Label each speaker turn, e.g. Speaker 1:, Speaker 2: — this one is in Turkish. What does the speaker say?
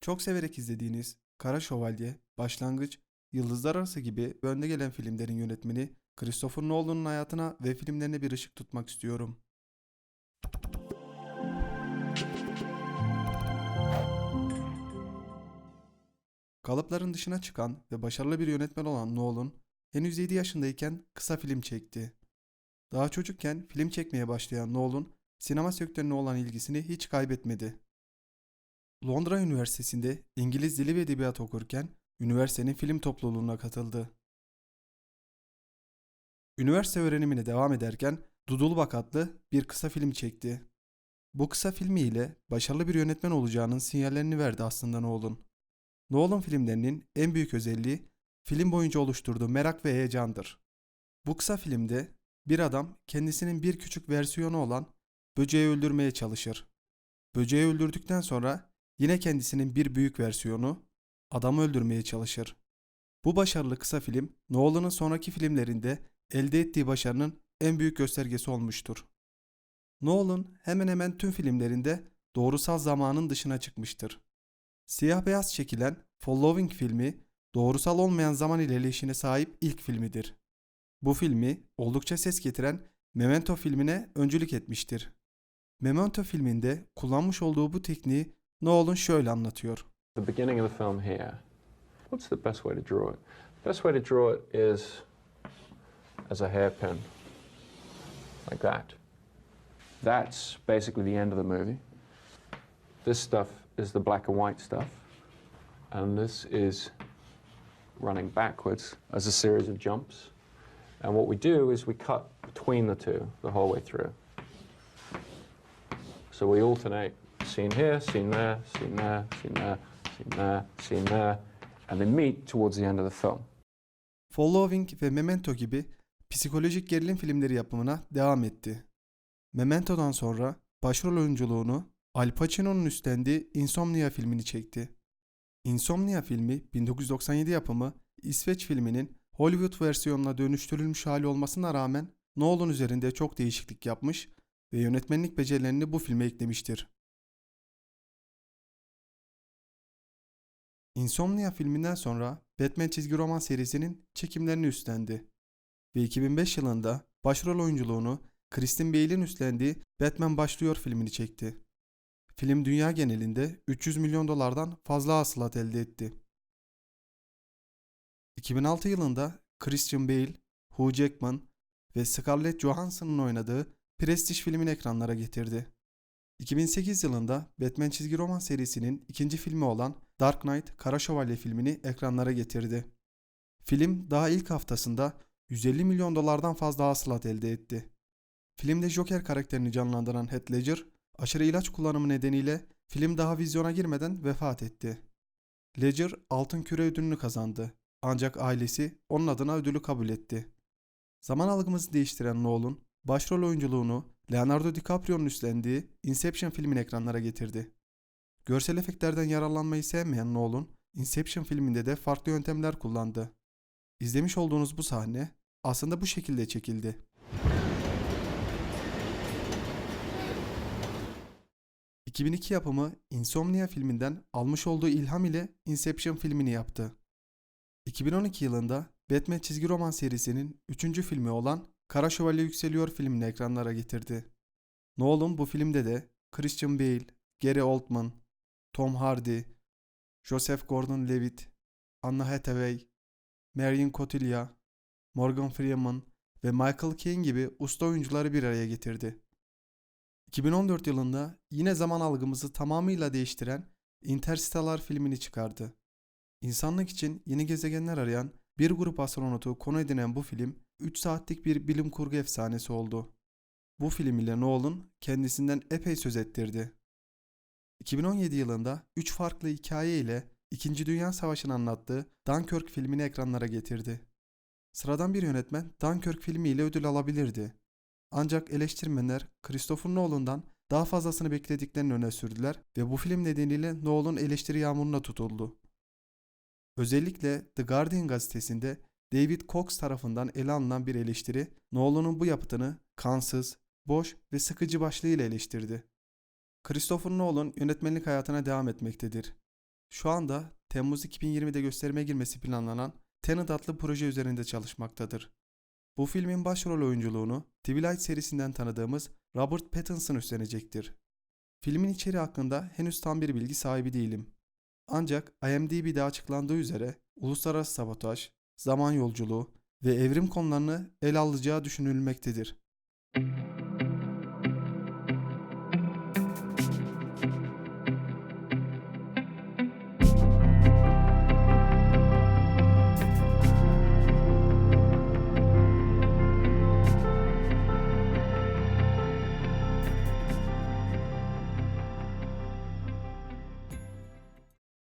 Speaker 1: Çok severek izlediğiniz Kara Şövalye, Başlangıç, Yıldızlar Arası gibi önde gelen filmlerin yönetmeni Christopher Nolan'ın hayatına ve filmlerine bir ışık tutmak istiyorum. Kalıpların dışına çıkan ve başarılı bir yönetmen olan Nolan, henüz 7 yaşındayken kısa film çekti. Daha çocukken film çekmeye başlayan Nolan, sinema sektörüne olan ilgisini hiç kaybetmedi. Londra Üniversitesi'nde İngiliz Dili ve Edebiyatı okurken üniversitenin film topluluğuna katıldı. Üniversite öğrenimine devam ederken Dudulbak adlı bir kısa film çekti. Bu kısa filmi ile başarılı bir yönetmen olacağının sinyallerini verdi aslında Nolan. Nolan filmlerinin en büyük özelliği film boyunca oluşturduğu merak ve heyecandır. Bu kısa filmde bir adam kendisinin bir küçük versiyonu olan böceği öldürmeye çalışır. Böceği öldürdükten sonra yine kendisinin bir büyük versiyonu adamı öldürmeye çalışır. Bu başarılı kısa film Nolan'ın sonraki filmlerinde elde ettiği başarının en büyük göstergesi olmuştur. Nolan hemen hemen tüm filmlerinde doğrusal zamanın dışına çıkmıştır. Siyah beyaz çekilen Following filmi doğrusal olmayan zaman ilerleyişine sahip ilk filmidir. Bu filmi oldukça ses getiren Memento filmine öncülük etmiştir. Memento filminde kullanmış olduğu bu tekniği Nolan şöyle anlatıyor.
Speaker 2: The beginning of the film here. What's the best way to draw it? Best way to draw it is as a hairpin, like that. That's basically the end of the movie. This stuff is the black and white stuff, and this is running backwards as a series of jumps. And what we do is we cut between the two the whole way through. So we alternate scene here, scene there, scene there, scene there, scene there, scene there, and they meet towards the end of the film.
Speaker 1: Following ve Memento gibi psikolojik gerilim filmleri yapımına devam etti. Memento'dan sonra başrol oyunculuğunu Al Pacino'nun üstlendiği Insomnia filmini çekti. Insomnia filmi 1997 yapımı İsveç filminin Hollywood versiyonuna dönüştürülmüş hali olmasına rağmen Nolan üzerinde çok değişiklik yapmış ve yönetmenlik becerilerini bu filme eklemiştir. Insomnia filminden sonra Batman çizgi roman serisinin çekimlerini üstlendi ve 2005 yılında başrol oyunculuğunu Christian Bale'in üstlendiği Batman Başlıyor filmini çekti. Film dünya genelinde 300 milyon dolardan fazla hasılat elde etti. 2006 yılında Christian Bale, Hugh Jackman ve Scarlett Johansson'ın oynadığı Prestige filmini ekranlara getirdi. 2008 yılında Batman çizgi roman serisinin ikinci filmi olan Dark Knight Kara Şövalye filmini ekranlara getirdi. Film daha ilk haftasında 150 milyon dolardan fazla hasılat elde etti. Filmde Joker karakterini canlandıran Heath Ledger, aşırı ilaç kullanımı nedeniyle film daha vizyona girmeden vefat etti. Ledger Altın Küre ödülünü kazandı. Ancak ailesi onun adına ödülü kabul etti. Zaman algımızı değiştiren Nolan, başrol oyunculuğunu Leonardo DiCaprio'nun üstlendiği Inception filmini ekranlara getirdi. Görsel efektlerden yararlanmayı sevmeyen Nolan, Inception filminde de farklı yöntemler kullandı. İzlemiş olduğunuz bu sahne aslında bu şekilde çekildi. ...2002 yapımı Insomnia filminden almış olduğu ilham ile Inception filmini yaptı. 2012 yılında Batman çizgi roman serisinin 3. filmi olan Kara Şövalye Yükseliyor filmini ekranlara getirdi. Nolan bu filmde de Christian Bale, Gary Oldman, Tom Hardy, Joseph Gordon-Levitt, Anna Hathaway, Marion Cotillard, Morgan Freeman ve Michael Caine gibi usta oyuncuları bir araya getirdi. 2014 yılında yine zaman algımızı tamamıyla değiştiren Interstellar filmini çıkardı. İnsanlık için yeni gezegenler arayan bir grup astronotu konu edinen bu film 3 saatlik bir bilim kurgu efsanesi oldu. Bu film ile Nolan kendisinden epey söz ettirdi. 2017 yılında 3 farklı hikaye ile 2. Dünya Savaşı'nı anlattığı Dunkirk filmini ekranlara getirdi. Sıradan bir yönetmen Dunkirk filmi ile ödül alabilirdi. Ancak eleştirmenler Christopher Nolan'dan daha fazlasını beklediklerini öne sürdüler ve bu film nedeniyle Nolan eleştiri yağmuruna tutuldu. Özellikle The Guardian gazetesinde David Cox tarafından ele alınan bir eleştiri Nolan'ın bu yapıtını kansız, boş ve sıkıcı başlığıyla eleştirdi. Christopher Nolan yönetmenlik hayatına devam etmektedir. şu anda Temmuz 2020'de gösterime girmesi planlanan Tenet adlı proje üzerinde çalışmaktadır. Bu filmin başrol oyunculuğunu Twilight serisinden tanıdığımız Robert Pattinson üstlenecektir. Filmin içeriği hakkında henüz tam bir bilgi sahibi değilim. Ancak IMDb'de açıklandığı üzere uluslararası sabotaj, zaman yolculuğu ve evrim konularını ele alacağı düşünülmektedir.